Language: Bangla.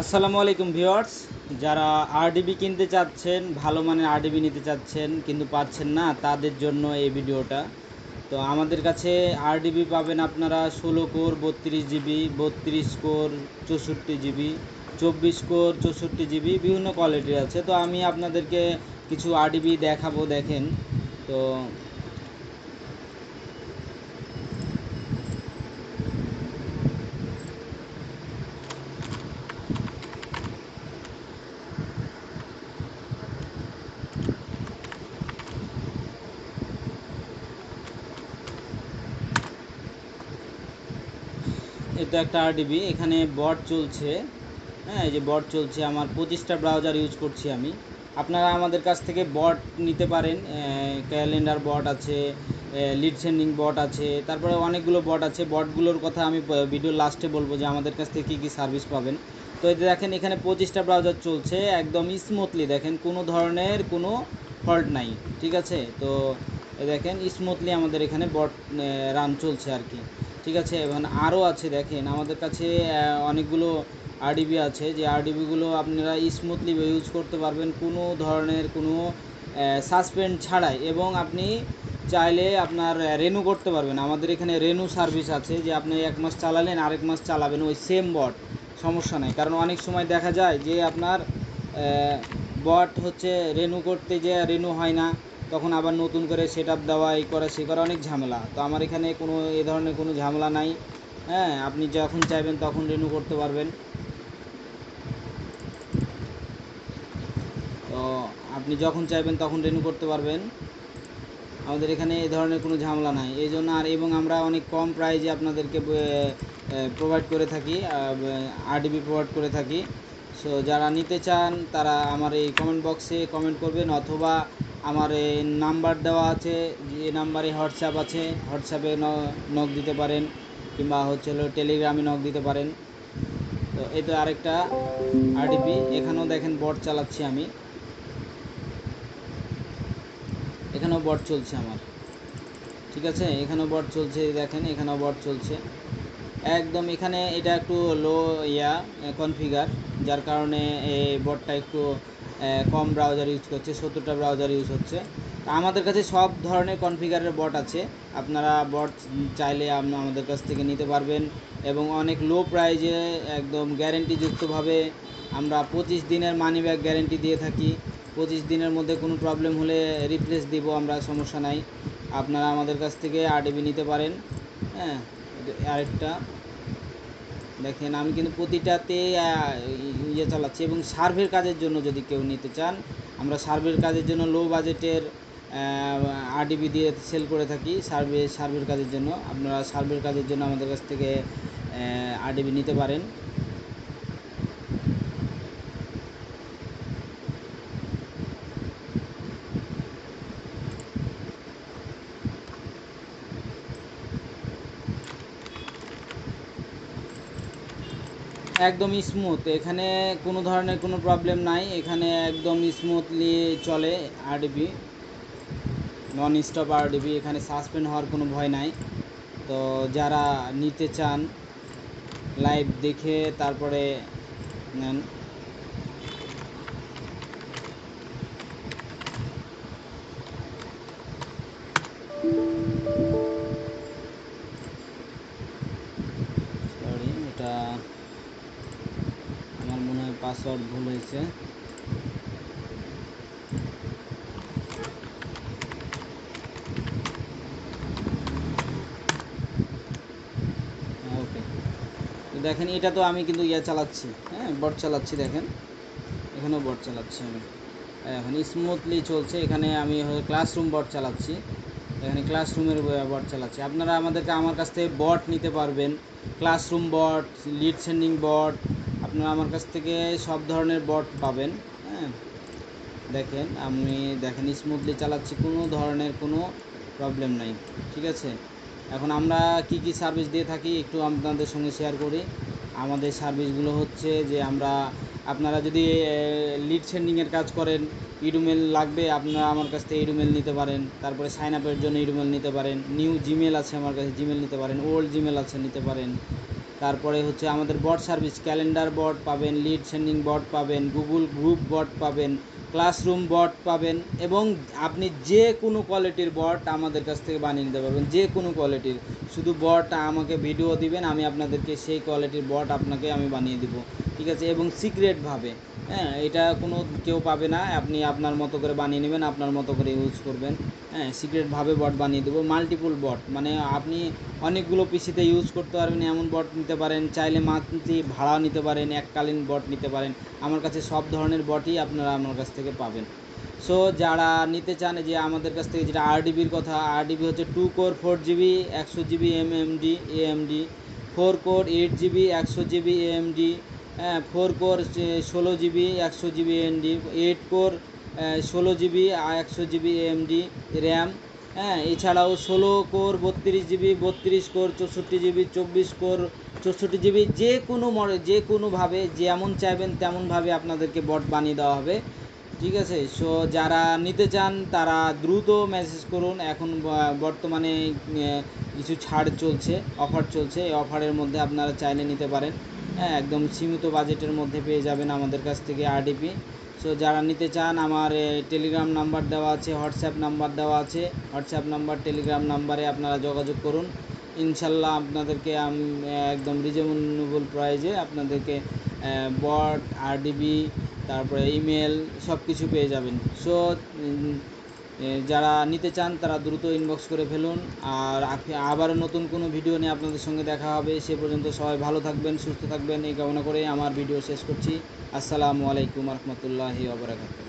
আসসালামু আলাইকুম ভিউয়ার্স। যারা আরডিবি কিনতে চাচ্ছেন, ভালো মানের আরডিবি নিতে চাচ্ছেন, কিন্তু পাচ্ছেন না, তাদের জন্য এই ভিডিওটা। তো আমাদের কাছে আরডিবি পাবেন আপনারা ষোলো কোর, বত্রিশ জিবি, বত্রিশ কোর, চৌষট্টি জিবি, চব্বিশ কোর, চৌষট্টি জিবি, বিভিন্ন কোয়ালিটির আছে। তো আমি আপনাদেরকে কিছু আরডিবি দেখাবো, দেখেন। তো এটা একটা আরডিবি এখানে বট চলছে। হ্যাঁ এই যে বট চলছে, আমার পঁচিশটা ব্রাউজার ইউজ করছি আমি। আপনারা আমাদের কাছ থেকে বট নিতে পারেন ক্যালেন্ডার বট আছে লিড সেন্ডিং বট আছে, তারপরে অনেকগুলো বট আছে। বটগুলোর কথা আমি ভিডিও লাস্টে বলব যে আমাদের কাছ থেকে কী কী সার্ভিস পাবেন। তো এই দেখেন, এখানে পঁচিশটা ব্রাউজার চলছে, একদম স্মুথলি দেখেন, কোনো ধরনের কোনো ফল্ট নাই, ঠিক আছে? তো দেখেন স্মুথলি আমাদের এখানে বট রান চলছে আর কি। ঠিক আছে, এবং আরও আছে দেখেন, আমাদের কাছে অনেকগুলো আরডিবি আছে। যে আরডিবিগুলো আপনারা স্মুথলি ইউজ করতে পারবেন কোনো ধরনের কোনো সাসপেন্ড ছাড়াই। এবং আপনি চাইলে আপনার রেনু করতে পারবেন। আমাদের এখানে রেনু সার্ভিস আছে, যে আপনি এক মাস চালালেন, আরেক মাস চালাবেন, ওই সেম বট সমস্যা নেই। কারণ অনেক সময় দেখা যায় যে আপনার বট হচ্ছে রেনু করতে যে রেনু হয় না। তখন আবার নতুন করে সেট আপ দেওয়া, এই করা সে করা অনেক ঝামেলা। তো আমার এখানে কোনো, এ ধরনের কোনো ঝামেলা নাই। হ্যাঁ আপনি যখন চাইবেন তখন রেনু করতে পারবেন। তো আপনি যখন চাইবেন তখন রেনু করতে পারবেন। আমাদের এখানে এ ধরনের কোনো ঝামেলা নাই। এই জন্য আর, এবং আমরা অনেক কম প্রাইজে আপনাদেরকে প্রোভাইড করে থাকি আরডিবি প্রোভাইড করে থাকি। সো যারা নিতে চান, তারা আমার এই কমেন্ট বক্সে কমেন্ট করবেন, অথবা আমার নাম্বার দেওয়া আছে, যে নাম্বারে হোয়াটসঅ্যাপ আছে, হোয়াটসঅ্যাপে নক দিতে পারেন, কিংবা হচ্ছে হলো টেলিগ্রামে নক দিতে পারেন। তো তো আরেকটা আরডিপি এখানেও দেখেন বট চালাচ্ছি আমি। এখানেও বট চলছে আমার। ঠিক আছে? এখানেও বট চলছে, দেখেন, এখানেও বট চলছে। একদম এখানে এটা একটু লো ইয়া কনফিগার যার কারণে এই বটটা একটু কম ব্রাউজার ইউজ করছে, সত্তরটা ব্রাউজার ইউজ হচ্ছে। আমাদের কাছে সব ধরনের কনফিগারের বট আছে। আপনারা বট চাইলে আমাদের কাছ থেকে নিতে পারবেন। এবং অনেক লো প্রাইজে একদম গ্যারেন্টিযুক্তভাবে আমরা পঁচিশ দিনের মানি ব্যাক গ্যারেন্টি দিয়ে থাকি। পঁচিশ দিনের মধ্যে কোনো প্রবলেম হলে রিপ্লেস দিব, আমরা সমস্যা নাই। আপনারা আমাদের কাছ থেকে আরডিবি নিতে পারেন। হ্যাঁ আরেকটা। দেখেন, আমি কিন্তু প্রতিটাতে ইয়ে চালাচ্ছি এবং সার্ভের কাজের জন্য যদি কেউ নিতে চান, আমরা সার্ভের কাজের জন্য লো বাজেটের আরডিবি দিয়ে সেল করে থাকি, সার্ভে, সার্ভের কাজের জন্য। আপনারা সার্ভের কাজের জন্য আমাদের কাছ থেকে আরডিবি নিতে পারেন। একদম স্মুথ এখানে কোনো ধরনের কোনো প্রবলেম নাই। এখানে একদম স্মুথলি চলে আরডিবি নন স্টপ আরডিবি এখানে সাসপেন্ড হওয়ার কোনো ভয় নাই। তো যারা নিতে চান লাইভ দেখে তারপরে নেন। হয়েছে ওকে দেখেন, এটা তো আমি কিন্তু ইয়ে চালাচ্ছি হ্যাঁ বট চালাচ্ছি, দেখেন। এখানেও বট চালাচ্ছি আমি। এখন স্মুথলি চলছে, এখানে আমি ক্লাসরুম বট চালাচ্ছি, এখানে ক্লাসরুমের বট চালাচ্ছি। আপনারা আমাদেরকে আমার কাছ থেকে বট নিতে পারবেন। Classroom bot lead sending bot আপনারা আমার কাছ থেকে সব ধরনের বট পাবেন হ্যাঁ। দেখেন, আমি দেখেন স্মুথলি চালাচ্ছি, কোনো ধরনের কোনো প্রবলেম নাই, ঠিক আছে? এখন আমরা কি কি সার্ভিস দিয়ে থাকি, একটু আপনাদের সঙ্গে শেয়ার করি। আমাদের সার্ভিসগুলো হচ্ছে যে আমরা আপনারা যদি লিড সেন্ডিংয়ের কাজ করেন ইডুমেল লাগবে, আপনারা আমার কাছ থেকে ইডুমেল নিতে পারেন। তারপরে সাইন আপের জন্য ইডুমেল নিতে পারেন। নিউ জিমেল আছে আমার কাছে জিমেল নিতে পারেন। ওল্ড জিমেল আছে, নিতে পারেন। তারপরে হচ্ছে আমাদের বট সার্ভিস ক্যালেন্ডার বট পাবেন লিড সেন্ডিং বট পাবেন গুগল গ্রুপ বট পাবেন ক্লাসরুম বট পাবেন এবং আপনি যে কোনো কোয়ালিটির বট আমাদের কাছ থেকে বানিয়ে নিতে পারবেন, যে কোনো কোয়ালিটির শুধু বট আমাকে ভিডিও দিবেন, আমি আপনাদেরকে সেই কোয়ালিটির বট আপনাকে আমি বানিয়ে দিব। ঠিক আছে? এবং সিক্রেটভাবে হ্যাঁ? এটা কোনো কেউ পাবে না। আপনি আপনার মতো করে বানিয়ে নেবেন, আপনার মতো করে ইউজ করবেন। হ্যাঁ সিক্রেটভাবে বট বানিয়ে দেবো। মাল্টিপুল বট মানে আপনি অনেকগুলো পিসিতে ইউজ করতে পারবেন, এমন বট নিতে পারেন, চাইলে মান্থলি ভাড়া নিতে পারেন, এককালীন বট নিতে পারেন। আমার কাছে সব ধরনের বটই আপনারা আমার কাছ থেকে পাবেন। সো যারা নিতে চান যে আমাদের কাছ থেকে যেটা আরডিবির কথা আরডিবি হচ্ছে টু কোর ফোর জিবি একশো GB MMD AMD four core eight GB একশো জিবি এএমডি ফোর কোর ষোলো জিবি একশো জিবি এমডি এইট কোর ষোলো জিবি একশো জিবি এমডি র্যাম হ্যাঁ এছাড়াও ষোলো কোর বত্রিশ জিবি বত্রিশ কোর চৌষট্টি জিবি চব্বিশ কোর চৌষট্টি জিবি যে কোনো যে কোনোভাবে যেমন চাইবেন তেমনভাবে আপনাদেরকে বট বানিয়ে দেওয়া হবে। ঠিক আছে? সো যারা নিতে চান, তারা দ্রুত মেসেজ করুন। এখন বর্তমানে কিছু ছাড় চলছে অফার চলছে। এই অফারের মধ্যে আপনারা চাইলে নিতে পারেন। হ্যাঁ একদম সীমিত বাজেটের মধ্যে পেয়ে যাবেন আমাদের কাছ থেকে আরডিপি সো যারা নিতে চান, আমার টেলিগ্রাম নাম্বার দেওয়া আছে হোয়াটসঅ্যাপ নাম্বার দেওয়া আছে। হোয়াটসঅ্যাপ নাম্বার টেলিগ্রাম নাম্বারে আপনারা যোগাযোগ করুন। ইনশাল্লাহ আপনাদেরকে একদম রিজনেবল প্রাইজে আপনাদেরকে বট আরডিবি তারপরে ইমেল সব কিছু পেয়ে যাবেন। সো যারা নিতে চান, তারা দ্রুত ইনবক্স করে ফেলুন। আর আবারও নতুন কোনো ভিডিও নিয়ে আপনাদের সঙ্গে দেখা হবে। সে পর্যন্ত সবাই ভালো থাকবেন, সুস্থ থাকবেন। এই কামনা করে আমার ভিডিও শেষ করছি। আসসালামু আলাইকুম রহমতুল্লাহি ওবরাকাতুহ